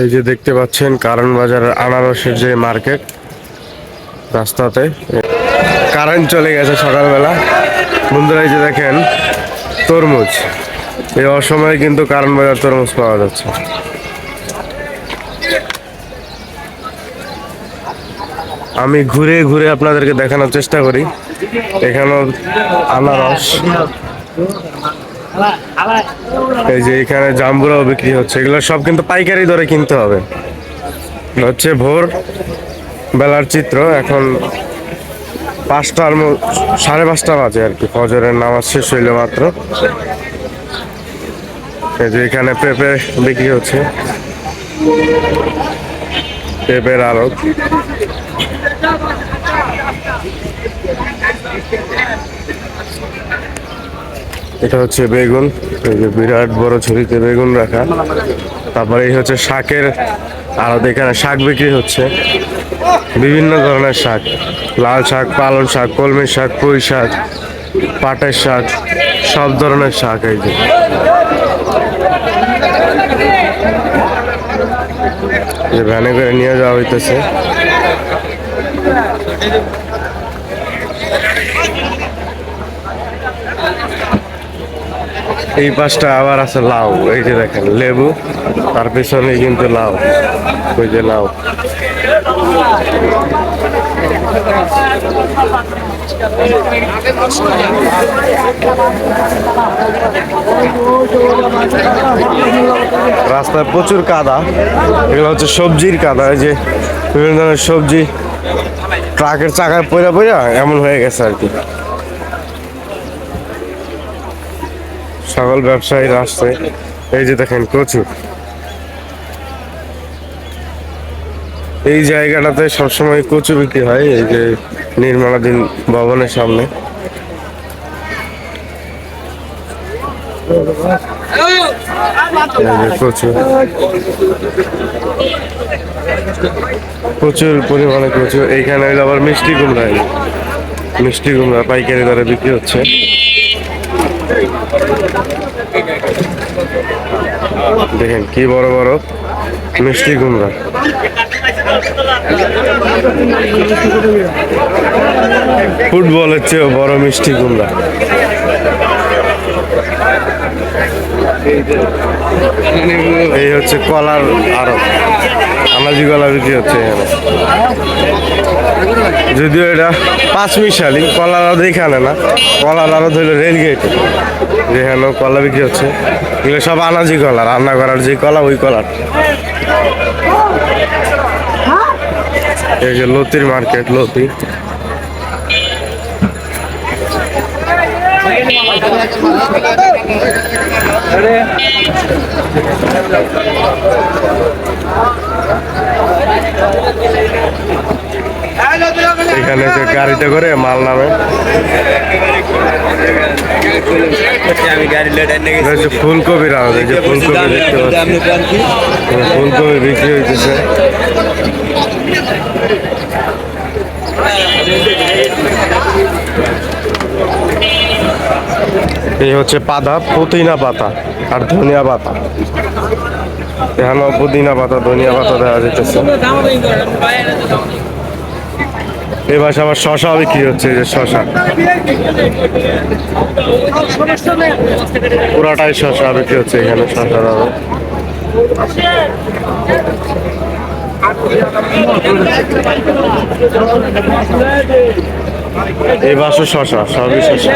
এই যে দেখতে পাচ্ছেন কারণ বাজারের আনারসের যে মার্কেট রাস্তাতে। কারেন্ট চলে গেছে সকালবেলা। বন্ধুরা, এই যে দেখেন, তরমুজ। এই অসময়ে কিন্তু কারণ বাজার তরমুজ পাওয়া যাচ্ছে। আমি ঘুরে ঘুরে আপনাদেরকে দেখানোর চেষ্টা করি। এখানেও আনারস। এই যে এখানে জাম্বুরাও বিক্রি হচ্ছে। এগুলো সব কিন্তু পাইকারি দরে কিনতে হবে। হচ্ছে ভোর বেলার চিত্র। এখন পাঁচটার সাড়ে পাঁচটা বাজে আর কি। ফজরের নামাজ শেষ হইল মাত্র। এই যে এখানে পেঁপে বিক্রি হচ্ছে। পেঁপের আড়ত। এটা হচ্ছে বেগুন, এই যে বিরাট বড় ঝুড়িতে বেগুন রাখা। তারপরে এই হচ্ছে শাকের আর এখানে শাক বিক্রি হচ্ছে। বিভিন্ন ধরনের শাক, লাল শাক, পালং শাক, কলমি শাক, পুঁই শাক, পাটের শাক, সব ধরনের শাক এই যে। যে ভ্যানে করে নিয়ে যাওয়া হইতেছে। এই পাশটা আবার আছে লাউ, এই যে দেখেন, লেবু, তার পিছনে কিন্তু লাউ, ওই যে লাউ। রাস্তায় প্রচুর কাদা, এগুলো হচ্ছে সবজির কাদা, এই যে বিভিন্ন ধরনের সবজি, ট্রাকের চাকায় পয়রা পয়রা এমন হয়ে গেছে আর কি। সকল ব্যবসায়ীরা আসছে। এই যে দেখেন কচু এই জায়গাটাতে সবসময় কচু বিক্রি হয়, এই যে নির্মাণাধীন ভবনের সামনে। প্রচুর। পরিমাণে কচু। এইখানে আবার মিষ্টি কুমড়া। মিষ্টি কুমড়া পাইকারি দরে বিক্রি হচ্ছে। দেখেন কি বড় বড় মিষ্টি কুমড়া। ফুটবলের চেয়েও বড় মিষ্টি কুমড়া। এই হচ্ছে কলার আরও আনাজি কলা বিক্রি হচ্ছে যদিও এটা পাঁচ মিশালি কলার আরও এখানে না। কলার আরও ধরলো রেলগেট, যেখানে কলা বিক্রি হচ্ছে। এগুলো সব আনাজি কলা, রান্না করার যে কলা, ওই কলার এই যে লতির মার্কেট, লতি। এখানে যে গাড়িতে করে মাল নামে। ফুলকপির আড়ত এই যে ফুলকপি দেখতে ফুলকপি বিক্রি হইতেছে। এই হচ্ছে পাতা, পুদিনা পাতা আর ধনিয়া পাতা। এখানে পুদিনা পাতা, ধনিয়া পাতা দেওয়া যেতেছে। পাশে আবার শশা বিক্রি হচ্ছে যে শশা। পুরাটাই শশা বিক্রি হচ্ছে, এখানে শশা দাদা এই বাসও শশা, সবই শশা।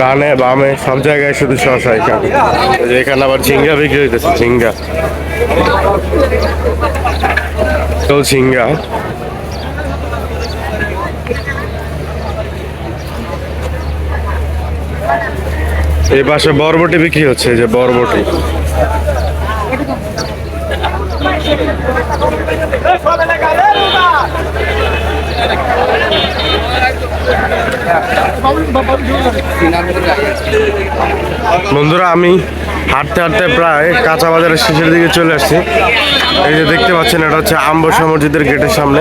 ডানে, বামে, সব জায়গায় শুধু শশা এখানে। এখানে আবার ঝিঙ্গা বিক্রি হইতেছে, ঝিঙ্গা। তো ঝিঙ্গা। এই পাশে বরবটি বিক্রি হচ্ছে যে বরবটি। বন্ধুরা, আমি হাঁটতে হাঁটতে প্রায় কাঁচা বাজারের শেষের দিকে চলে আসছি। এই যে দেখতে পাচ্ছেন, এটা হচ্ছে আম্বসা মসজিদের গেটের সামনে।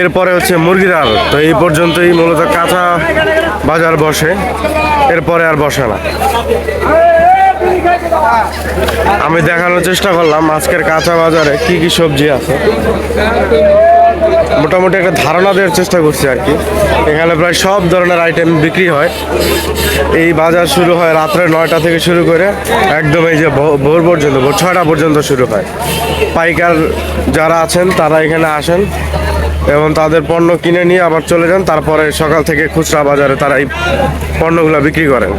এরপরে হচ্ছে আড়ত। তো এই পর্যন্তই মূলত কাঁচা বাজার বসে, এরপরে আর বসে না। আমি দেখানোর চেষ্টা করলাম আজকের কাঁচা বাজারে কি কি সবজি আছে। মোটামুটি একটা ধারণা দেওয়ার চেষ্টা করছি আর কি। এখানে প্রায় সব ধরনের আইটেম বিক্রি হয়। এই বাজার শুরু হয় রাত্রে নয়টা থেকে শুরু করে একদম এই যে ভোর পর্যন্ত, ভোর ছয়টা পর্যন্ত শুরু হয়। পাইকার যারা আছেন, তারা এখানে আসেন এবং তাদের পণ্য কিনে নিয়ে আবার চলে যান। তারপরে সকাল থেকে খুচরা বাজারে তারা এই পণ্যগুলো বিক্রি করেন।